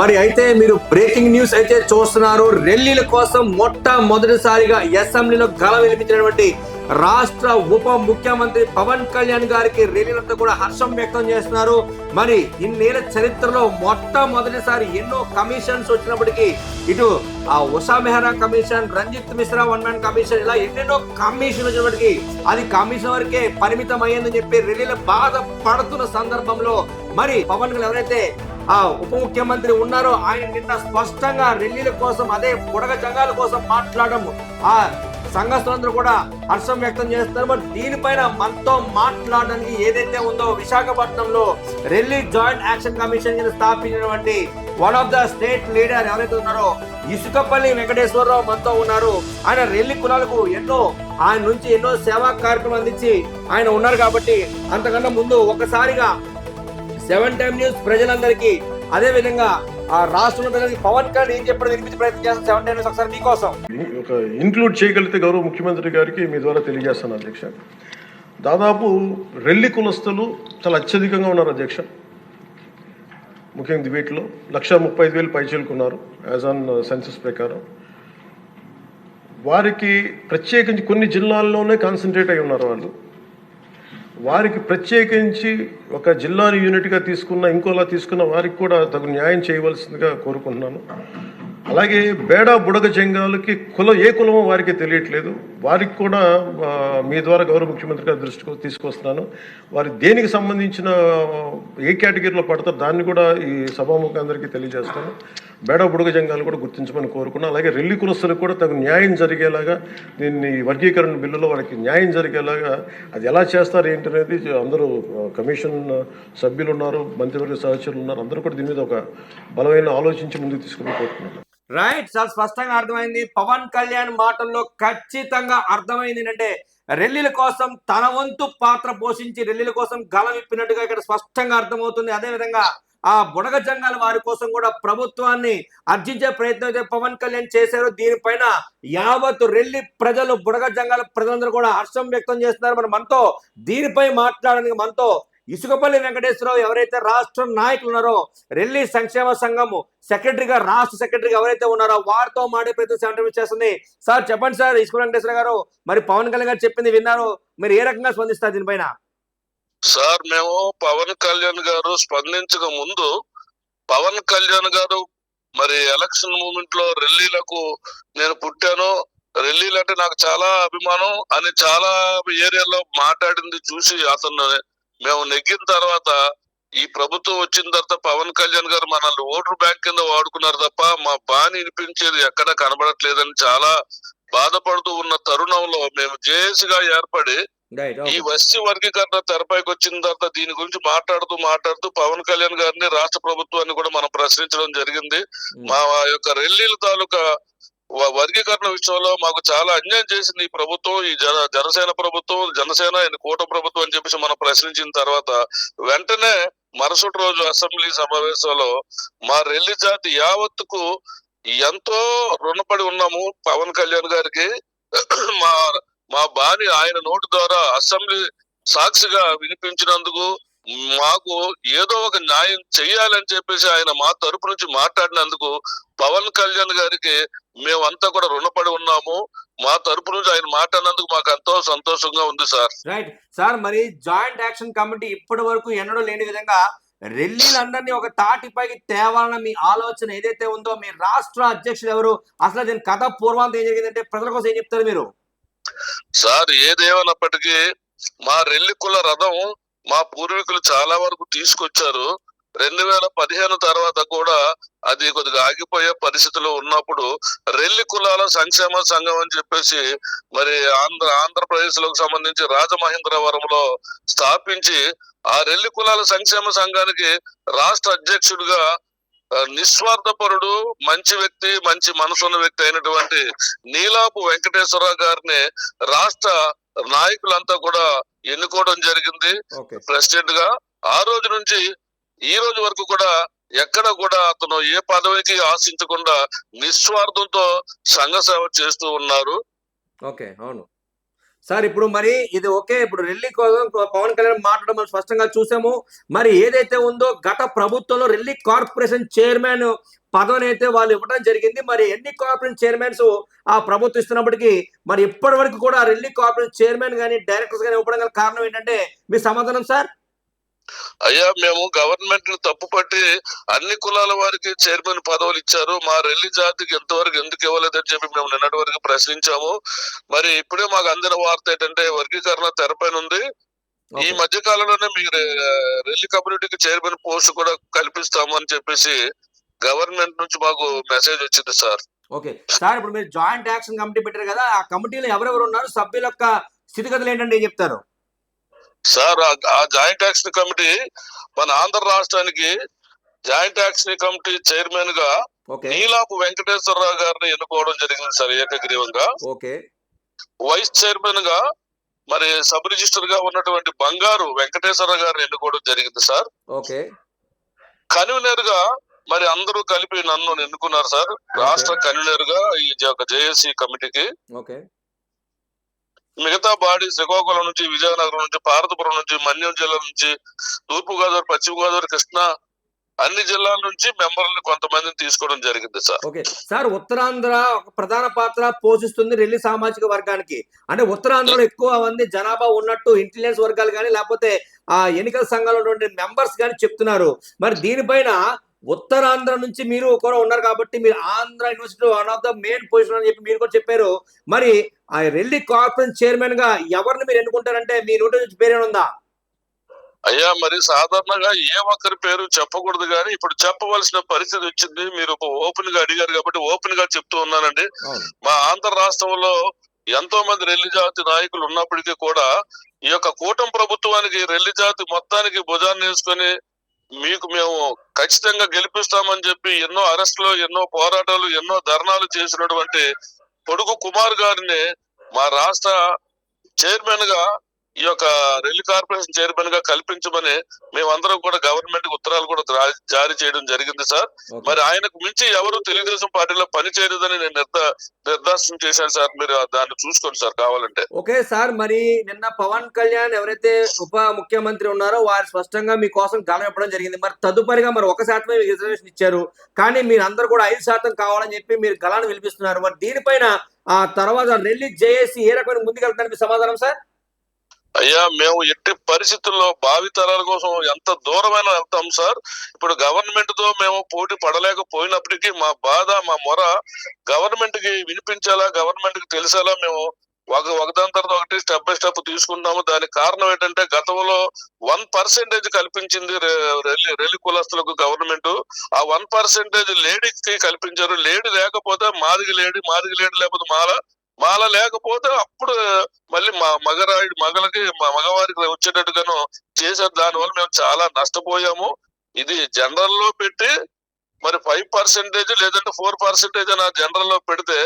మరి అయితే మీరు బ్రేకింగ్ న్యూస్ అయితే చూస్తున్నారు. రెల్లీల కోసం మొట్టమొదటిసారిగా అసెంబ్లీలో గల వినిపించినటువంటి రాష్ట్ర ఉప ముఖ్యమంత్రి పవన్ కళ్యాణ్ గారికి రెల్లీలంతా కూడా హర్షం వ్యక్తం చేస్తున్నారు. మరి ఇన్నేళ్ళ చరిత్రలో మొట్టమొదటిసారి ఎన్నో కమిషన్స్ వచ్చినప్పటికీ ఇటు ఆ Usha Mehra commission Ranjit Mishra one man commission ఇలా ఎన్నెన్నో కమిషన్ వచ్చినప్పటికీ అది కమిషన్ వరకే పరిమితం అయ్యిందని చెప్పి రెల్లీలు బాధ పడుతున్న సందర్భంలో మరి పవన్ కళ్యాణ్ ఎవరైతే ఆ ఉప ముఖ్యమంత్రి ఉన్నారో ఆయన నిన్న స్పష్టంగా రెల్లీల కోసం అదే బుడగ జంగాల కోసం మాట్లాడము. ఆ సంఘస్థులందరూ కూడా హర్షం వ్యక్తం చేస్తారు మరి దీనిపైన మనతో మాట్లాడడానికి ఏదైతే ఉందో విశాఖపట్నంలో రెల్లీ జాయింట్ యాక్షన్ కమిషన్ స్థాపించినటువంటి one of the state leader ఎవరైతే ఉన్నారో ఇసుకపల్లి వెంకటేశ్వరరావు మనతో ఉన్నారు. ఆయన రెల్లి కులాలకు ఎన్నో ఆయన నుంచి ఎన్నో సేవా కార్యక్రమం అందించి ఆయన ఉన్నారు కాబట్టి అంతకన్నా ముందు ఒకసారిగా సెవెన్ టైమ్ న్యూస్ ప్రజలందరికీ. అదే విధంగా ఆ రాష్ట్రంలో ప్రజలకి పవన్ కళ్యాణ్ ఏం చెప్పడం వినిపించే ప్రయత్నం చేస్తాం సెవెన్ టైమ్ న్యూస్ ఒకసారి మీకోసం. ఒక ఇంక్లూడ్ చేయగలిగితే గౌరవ ముఖ్యమంత్రి గారికి మీ ద్వారా తెలియజేస్తాను అధ్యక్ష. దాదాపు రెల్లి కులస్తులు చాలా అత్యధికంగా ఉన్నారు అధ్యక్ష. ముఖ్యంగా వీటిలో లక్ష ముప్పై ఐదు వేలు పైచేలుకున్నారు యాజ్ ఆన్ సెన్సస్ ప్రకారం. వారికి ప్రత్యేకించి కొన్ని జిల్లాల్లోనే కాన్సన్ట్రేట్ అయి ఉన్నారు వాళ్ళు. వారికి ప్రత్యేకించి ఒక జిల్లాని యూనిట్గా తీసుకున్న ఇంకోలా తీసుకున్న వారికి కూడా తగు న్యాయం చేయవలసిందిగా కోరుకుంటున్నాను. అలాగే బేడా బుడగ జంగాలకి కులం ఏ కులమో వారికి తెలియట్లేదు. వారికి కూడా మీ ద్వారా గౌరవ ముఖ్యమంత్రి గారి దృష్టికి తీసుకొస్తున్నాను. వారి దేనికి సంబంధించిన ఏ కేటగిరీలో పడతారు దాన్ని కూడా ఈ సభాముఖం అందరికీ తెలియజేస్తాను. బేడా బుడగ జంగాలు కూడా గుర్తించమని కోరుకున్నాను అలాగే రెల్లి కులస్తులకు కూడా తగు న్యాయం జరిగేలాగా దీన్ని వర్గీకరణ బిల్లులో వాళ్ళకి న్యాయం జరిగేలాగా అది ఎలా చేస్తారు ఏంటి అనేది అందరూ కమిషన్ సభ్యులు ఉన్నారు మంత్రివర్గ సహచరులు ఉన్నారు అందరూ కూడా దీని మీద ఒక బలమైన ఆలోచించి ముందుకు తీసుకుని కోరుకున్నాను రైట్ చాలా స్పష్టంగా అర్థమైంది. పవన్ కళ్యాణ్ మాటల్లో ఖచ్చితంగా అర్థమైంది ఏంటంటే రెల్లిల కోసం తన వంతు పాత్ర పోషించి రెల్లీల కోసం గలం ఇప్పినట్టుగా ఇక్కడ స్పష్టంగా అర్థమవుతుంది. అదే విధంగా ఆ బుడగ జంగాల వారి కోసం కూడా ప్రభుత్వాన్ని అర్జించే ప్రయత్నం అయితే పవన్ కళ్యాణ్ చేశారు. దీనిపైన యావత్ రెల్లి ప్రజలు బుడగ జంగాల ప్రజలందరూ కూడా హర్షం వ్యక్తం చేస్తున్నారు. మరి మనతో దీనిపై మాట్లాడడానికి మనతో ఇసుకపల్లి వెంకటేశ్వరరావు ఎవరైతే రాష్ట్ర నాయకులు ఉన్నారో రెల్లి సంక్షేమ సంఘం సెక్రటరీగా రాష్ట్ర సెక్రటరీగా ఎవరైతే ఉన్నారో వారితో మాడే ప్రయత్నం సెంటర్ చేస్తుంది. సార్ చెప్పండి సార్ ఇసుక వెంకటేశ్వర గారు. మరి పవన్ కళ్యాణ్ గారు చెప్పింది విన్నారు. మీరు ఏ రకంగా స్పందిస్తారు దీనిపైన? సార్ మేము పవన్ కళ్యాణ్ గారు స్పందించక ముందు పవన్ కళ్యాణ్ గారు మరి ఎలక్షన్ మూమెంట్లో రెల్లీలకు నేను పుట్టాను. రెల్లీలు అంటే నాకు చాలా అభిమానం అని చాలా ఏరియాలో మాట్లాడింది చూసి అతను మేము నెగ్గిన తర్వాత ఈ ప్రభుత్వం వచ్చిన తర్వాత పవన్ కళ్యాణ్ గారు మనల్ని ఓటర్ బ్యాంక్ కింద వాడుకున్నారు తప్ప మా బాని వినిపించేది ఎక్కడ కనబడట్లేదని చాలా బాధపడుతూ ఉన్న తరుణంలో మేము జేఏసీగా ఏర్పడి ఈ వస్తి వర్గీకరణ తెరపైకి వచ్చిన తర్వాత దీని గురించి మాట్లాడుతూ మాట్లాడుతూ పవన్ కళ్యాణ్ గారిని రాష్ట్ర ప్రభుత్వాన్ని కూడా మనం ప్రశ్నించడం జరిగింది. మా యొక్క రెల్లీల తాలూకా వర్గీకరణ విషయంలో మాకు చాలా అన్యాయం చేసింది ఈ ప్రభుత్వం ఈ జన జనసేన ప్రభుత్వం జనసేన కూట ప్రభుత్వం అని చెప్పేసి మనం ప్రశ్నించిన తర్వాత వెంటనే మరుసటి రోజు అసెంబ్లీ సమావేశంలో మా రెల్లి జాతి యావత్తుకు ఎంతో రుణపడి ఉన్నాము పవన్ కళ్యాణ్ గారికి. మా మా బాని ఆయన నోటి ద్వారా అసెంబ్లీ సాక్షిగా వినిపించినందుకు మాకు ఏదో ఒక న్యాయం చెయ్యాలని చెప్పేసి ఆయన మా తరపు నుంచి మాట్లాడినందుకు పవన్ కళ్యాణ్ గారికి మేమంతా కూడా రుణపడి ఉన్నాము. మా తరపు నుంచి ఆయన మాట్లాడినందుకు మాకు ఎంతో సంతోషంగా ఉంది సార్. రైట్ సార్ మరి జాయింట్ యాక్షన్ కమిటీ ఇప్పటి వరకు ఎన్నడూ లేని విధంగా రెల్లీలందరినీ ఒక తాటిపైకి తేవాలన్న మీ ఆలోచన ఏదైతే ఉందో మీ రాష్ట్ర అధ్యక్షులు ఎవరు? అసలు దీని కథ పూర్వాంతం ఏం జరిగిందంటే ప్రజల కోసం ఏం చెప్తారు మీరు? సార్ ఏదేమన్నప్పటికీ మా రెల్లి కుల రథం మా పూర్వీకులు చాలా వరకు తీసుకొచ్చారు. రెండు వేల పదిహేను తర్వాత కూడా అది కొద్దిగా ఆగిపోయే పరిస్థితిలో ఉన్నప్పుడు రెల్లి కులాల సంక్షేమ సంఘం అని చెప్పేసి మరి ఆంధ్ర ఆంధ్రప్రదేశ్లకు సంబంధించి రాజమహేంద్రవరంలో స్థాపించి ఆ రెల్లి కులాల సంక్షేమ సంఘానికి రాష్ట్ర అధ్యక్షుడిగా నిస్వార్థపరుడు మంచి వ్యక్తి మంచి మనసున్న వ్యక్తి అయినటువంటి నీలాపు వెంకటేశ్వరరావు గారిని రాష్ట్ర నాయకులంతా కూడా ఎన్నుకోవడం జరిగింది. ప్రెసిడెంట్గా ఆ రోజు నుంచి ఈ రోజు వరకు కూడా ఎక్కడ కూడా అతను ఏ పదవికి ఆశించకుండా నిస్వార్థంతో సంఘ సేవ చేస్తూ ఉన్నారు. ఓకే అవును. సార్ ఇప్పుడు మరి ఇది ఓకే ఇప్పుడు రెల్లి కోసం పవన్ కళ్యాణ్ మాట్లాడడం మనం స్పష్టంగా చూసాము. మరి ఏదైతే ఉందో గత ప్రభుత్వంలో రెల్లి కార్పొరేషన్ చైర్మన్ పదవిని అయితే వాళ్ళు ఇవ్వడం జరిగింది. మరి ఎన్ని కార్పొరేషన్ చైర్మన్స్ ఆ ప్రభుత్వం ఇస్తున్నప్పటికీ మరి ఇప్పటి వరకు కూడా రెల్లి కార్పొరేషన్ చైర్మన్ కానీ డైరెక్టర్స్ కానీ ఇవ్వడం గల కారణం ఏంటంటే మీ సమాధానం సార్? అయ్యా మేము గవర్నమెంట్ని తప్పుపట్టి అన్ని కులాల వారికి చైర్మన్ పదవులు ఇచ్చారు. మా రెల్లి జాతికి ఎంతవరకు ఎందుకు ఇవ్వలేదని చెప్పి మేము నిన్నటి వరకు ప్రశ్నించాము. మరి ఇప్పుడే మాకు అందిన వార్త ఏంటంటే వర్గీకరణ తెరపైన ఉంది. ఈ. మధ్య కాలంలోనే మీరు రెల్లి కమ్యూనిటీకి చైర్మన్ పోస్ట్ కూడా కల్పిస్తాము అని చెప్పేసి గవర్నమెంట్ నుంచి మాకు మెసేజ్ వచ్చింది సార్. ఓకే. సార్ ఇప్పుడు మీరు జాయింట్ యాక్షన్ కమిటీ పెట్టారు కదా ఆ కమిటీలో ఎవరెవరు ఉన్నారు? సభ్యుల యొక్క స్థితిగతులు ఏంటంటే చెప్తారు? సార్ ఆ- జాయింట్ యాక్షన్ కమిటీ మన ఆంధ్ర రాష్ట్రానికి జాయింట్ యాక్షన్ కమిటీ చైర్మన్గా నీలాపు వెంకటేశ్వరరావు గారిని ఎన్నుకోవడం జరిగింది సార్ ఏకగ్రీవంగా. వైస్ చైర్మన్గా మరి సబ్ రిజిస్టర్గా ఉన్నటువంటి బంగారు వెంకటేశ్వర గారిని ఎన్నుకోవడం జరిగింది సార్. ఓకే. కన్వీనర్గా మరి అందరూ కలిపి నన్ను ఎన్నుకున్నారు సార్. రాష్ట్ర కన్వీనర్గా ఈ యొక్క జేఏసీ కమిటీకి. ఓకే. మిగతా బాడీ శ్రీకాకుళం నుంచి విజయనగరం నుంచి పార్వతపురం నుంచి మన్యం జిల్లా నుంచి తూర్పు గోదావరి పశ్చిమ గోదావరి కృష్ణా అన్ని జిల్లాల నుంచి మెంబర్లను కొంతమందిని తీసుకోవడం జరిగింది సార్. ఓకే. సార్ ఉత్తరాంధ్ర ఒక ప్రధాన పాత్ర పోషిస్తుంది రెల్లి సామాజిక వర్గానికి. అంటే ఉత్తరాంధ్రలో ఎక్కువ మంది జనాభా ఉన్నట్టు ఇంటెలిజెన్స్ వర్గాలు కానీ లేకపోతే ఆ ఎన్నికల సంఘాలు ఉన్నటువంటి మెంబర్స్ కానీ చెప్తున్నారు. మరి దీనిపైన ఉత్తరాంధ్ర నుంచి మీరు కూడా ఉన్నారు కాబట్టి మీరు Andhra university one of the main position అని చెప్పి మీరు కూడా చెప్పారు. మరి ఆ రెల్లి కార్పొరేషన్ చైర్మన్గా ఎవరిని మీరు ఎన్నుకుంటారంటే మీ నోటి నుంచి పేరు ఉందా? అయ్యా మరి సాధారణంగా ఏ ఒక్కరి పేరు చెప్పకూడదు కానీ ఇప్పుడు చెప్పవలసిన పరిస్థితి వచ్చింది. మీరు ఓపెన్గా అడిగారు కాబట్టి ఓపెన్గా చెప్తూ ఉన్నానండి. మా ఆంధ్ర రాష్ట్రంలో ఎంతో మంది రెల్లి జాతి నాయకులు ఉన్నప్పటికీ కూడా ఈ యొక్క కూటమి ప్రభుత్వానికి రెల్లి జాతి మొత్తానికి భుజాన్ని వేసుకొని మీకు మేము ఖచ్చితంగా గెలిపిస్తామని చెప్పి ఎన్నో అరెస్టులు ఎన్నో పోరాటాలు ఎన్నో ధర్నాలు చేసినటువంటి పొడుగు కుమార్ గారిని మా రాష్ట్ర చైర్మన్గా ఈ యొక్క రెల్లి కార్పొరేషన్ చైర్మన్గా కల్పించమని మేమందరం కూడా గవర్నమెంట్ ఉత్తరాలు కూడా జారీ చేయడం జరిగింది సార్. మరి ఆయనకు మించి ఎవరు తెలుగుదేశం పార్టీలో పని చేయలేదని నేను నిర్ద నిర్దాశనం చేశాను సార్. మీరు దాన్ని చూసుకోండి సార్ కావాలంటే. ఓకే సార్ మరి నిన్న పవన్ కళ్యాణ్ ఎవరైతే ఉప ముఖ్యమంత్రి ఉన్నారో వారు స్పష్టంగా మీకోసం గలం ఇవ్వడం జరిగింది. మరి తదుపరిగా మరి ఒక శాతమే మీకు రిజర్వేషన్ ఇచ్చారు. కానీ మీరు అందరూ కూడా ఐదు శాతం కావాలని చెప్పి మీరు గలాన్ని వినిపిస్తున్నారు. మరి దీనిపైన ఆ తర్వాత రెల్లి జేఏసీ ఏ రకమైన ముందుకెళ్తారని మీ సమాధానం సార్? అయ్యా మేము ఎట్టి పరిస్థితుల్లో భావి తరాల కోసం ఎంత దూరమైన వెళ్తాం సార్? ఇప్పుడు గవర్నమెంట్తో మేము పోటీ పడలేకపోయినప్పటికీ మా బాధ మా మొర గవర్నమెంట్కి వినిపించేలా గవర్నమెంట్కి తెలిసేలా మేము ఒక ఒకదాని తర్వాత ఒకటి స్టెప్ బై స్టెప్ తీసుకుంటాము దానికి కారణం ఏంటంటే గతంలో వన్ పర్సెంటేజ్ కల్పించింది రెల్లి రెల్లి కులస్తులకు గవర్నమెంట్. ఆ వన్ పర్సెంటేజ్ లేడీకి కల్పించారు. లేడీ లేకపోతే మాదిగి లేడీ మాదిగి లేడీ లేకపోతే మాల. మాల లేకపోతే అప్పుడు మళ్ళీ మా మగరాయుడు మగలకి మా మగవారికి వచ్చేటట్టుగాను చేశారు. దానివల్ల మేము చాలా నష్టపోయాము. ఇది జనరల్లో పెట్టి మరి ఫైవ్ పర్సెంటేజ్ లేదంటే ఫోర్ పర్సెంటేజ్ అని జనరల్లో పెడితే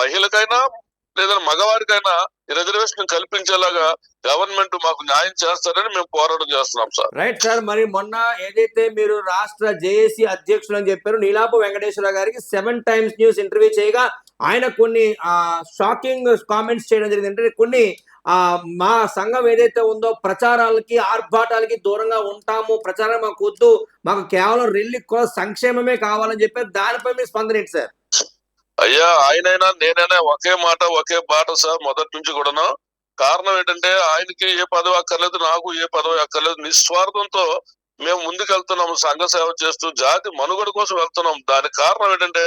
మహిళకైనా లేదంటే మగవారికైనా రిజర్వేషన్ కల్పించేలాగా గవర్నమెంట్ మాకు న్యాయం చేస్తారని మేము పోరాటం చేస్తున్నాం సార్. రైట్ సార్ మరి మొన్న ఏదైతే మీరు రాష్ట్ర జేఏసీ అధ్యక్షులు అని చెప్పారు నీలాపు వెంకటేశ్వర గారికి సెవెన్ టైమ్స్ న్యూస్ ఇంటర్వ్యూ చేయగా ఆయన కొన్ని షాకింగ్ కామెంట్స్ చేయడం జరిగింది అంటే కొన్ని ఆ మా సంఘం ఏదైతే ఉందో ప్రచారాలకి ఆర్భాటాలకి దూరంగా ఉంటాము ప్రచారం మాకు వద్దు మాకు కేవలం రెల్లి కో- సంక్షేమమే కావాలని చెప్పి దానిపై మీ స్పందనేంటి సార్? అయ్యా ఆయనైనా నేనైనా ఒకే మాట ఒకే బాట సార్ మొదటి నుంచి కూడాను. కారణం ఏంటంటే ఆయనకి ఏ పదవి అక్కర్లేదు నాకు ఏ పదవి అక్కర్లేదు. నిస్వార్థంతో మేము ముందుకెళ్తున్నాము సంఘ సేవ చేస్తూ జాతి మనుగడ కోసం వెళ్తున్నాం. దానికి కారణం ఏంటంటే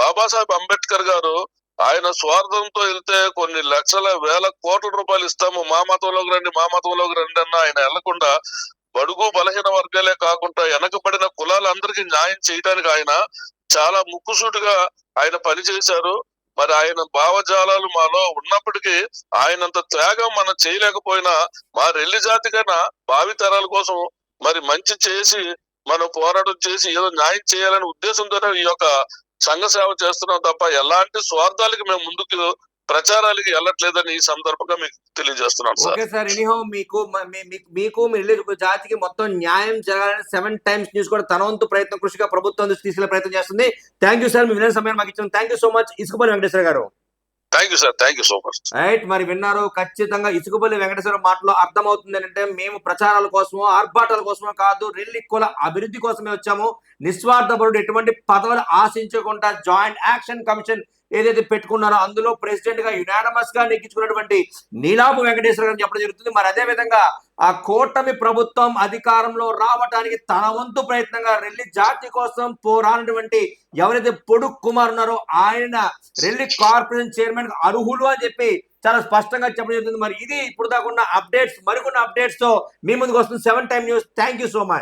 బాబాసాహెబ్ అంబేద్కర్ గారు ఆయన స్వార్థంతో వెళ్తే కొన్ని లక్షల వేల కోట్ల రూపాయలు ఇస్తాము. మా మతంలోకి రండి మా మతంలోకి రండి అన్న ఆయన వెళ్ళకుండా బడుగు బలహీన వర్గాలే కాకుండా వెనకబడిన కులాలందరికీ న్యాయం చేయడానికి ఆయన చాలా ముక్కుసూటిగా ఆయన పనిచేశారు మరి ఆయన భావజాలాలు మాలో ఉన్నప్పటికీ ఆయనంత త్యాగం మనం చేయలేకపోయినా మా రెల్లి జాతికైనా భావితరాల కోసం మరి మంచి చేసి మనం పోరాటం చేసి ఏదో న్యాయం చేయాలనే ఉద్దేశంతోనే ఈ యొక్క సంఘ సేవ చేస్తున్నాం తప్ప ఎలాంటి స్వార్థాలకి మేము ముందుకు ప్రచారాలకి వెళ్ళట్లేదని ఈ సందర్భంగా మీకు తెలియజేస్తున్నాను ఓకే సార్ ఎనీహో మీకు మీకు మీ జాతికి మొత్తం న్యాయం జరగాలని సెవెన్ టైమ్స్ న్యూస్ కూడా తన వంతు ప్రయత్నం కృషిగా ప్రభుత్వం దృష్టి తీసుకెళ్ళే ప్రయత్నం చేస్తుంది. థ్యాంక్ యూ సార్ మీ వినయ సమయం మాకు ఇచ్చిన thank you so much. Isukapalli Venkateswara garu. Thank you sir thank you so much right మరి విన్నారు. ఖచ్చితంగా ఇసుకపల్లి వెంకటేశ్వర మాటలో అర్థమవుతుంది అంటే మేము ప్రచారాల కోసమో ఆర్భాటాల కోసమో కాదు రెల్లి కుల అభివృద్ధి కోసమే వచ్చాము. నిస్వార్థపరుడు ఎటువంటి పదవులు ఆశించకుండా జాయింట్ యాక్షన్ కమిషన్ ఏదైతే పెట్టుకున్నారో అందులో ప్రెసిడెంట్గా యునానమస్గా నెగ్గించుకున్నటువంటి నీలాపు వెంకటేశ్వర గారు చెప్పడం జరుగుతుంది. మరి అదే విధంగా ఆ కూటమి ప్రభుత్వం అధికారంలో రావడానికి తన వంతు ప్రయత్నంగా రెల్లి జాతి కోసం పోరాడినటువంటి ఎవరైతే పొడుగు కుమార్ ఉన్నారో ఆయన రెల్లి కార్పొరేషన్ చైర్మన్ అర్హులు అని చెప్పి చాలా స్పష్టంగా చెప్పడం జరుగుతుంది. మరి ఇది ఇప్పుడు దాకా ఉన్న అప్డేట్స్ మరికొన్ని అప్డేట్స్తో మీ ముందుకు వస్తుంది seven time news. Thank you so much.